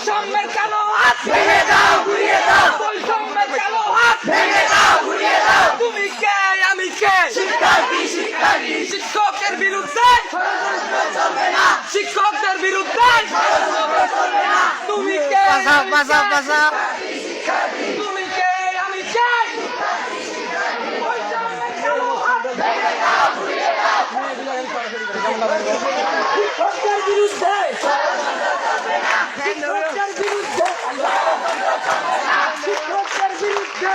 বৈষম্যের কালো হাত ভেঙে দাও? ঘুরিয়ে দাও বৈষম্যের কালো হাত ভেঙে দাও? ঘুরিয়ে দাও তুমি কে? আমি কে? শিক্ষার্থী শিক্ষার্থী শিক্ষকের বিরুদ্ধে? চলবে না শিক্ষকদের বিরুদ্ধে? তুমি কে? বাসা বাসা বাসা তুমি কে আমি কে বৈষম্যের কালো হাত ভেঙে দাও ঘুরিয়ে দাও শিক্ষকদের বিরুদ্ধে শিক্ষকদের বিরুদ্ধে শিক্ষকদের বিরুদ্ধে আমি কে? আমার সোনার বাংলা। শিক্ষকদের বিরুদ্ধে শিক্ষকদের বিরুদ্ধে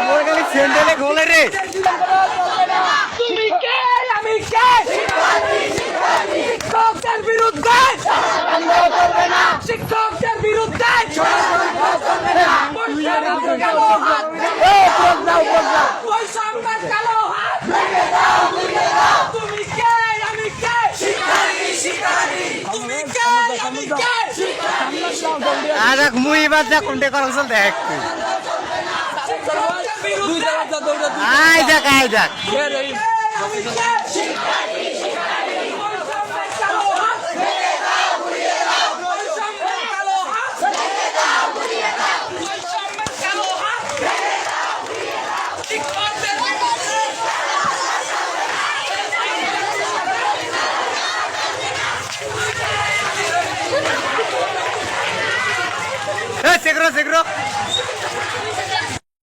মোর খালি রে তুমি কে? আমি কে? শিক্ষকদের বিরুদ্ধে? শিক্ষকদের বিরুদ্ধে বৈষম্যের কালো হাত বৈষম্যের কালো হাত তুমি কে আমি কে তুমি কে আমি কে আর এক মুই এবার যা কোনটে করা চল দেখ আই দেখ আই দেখ। সেগরো সেগরো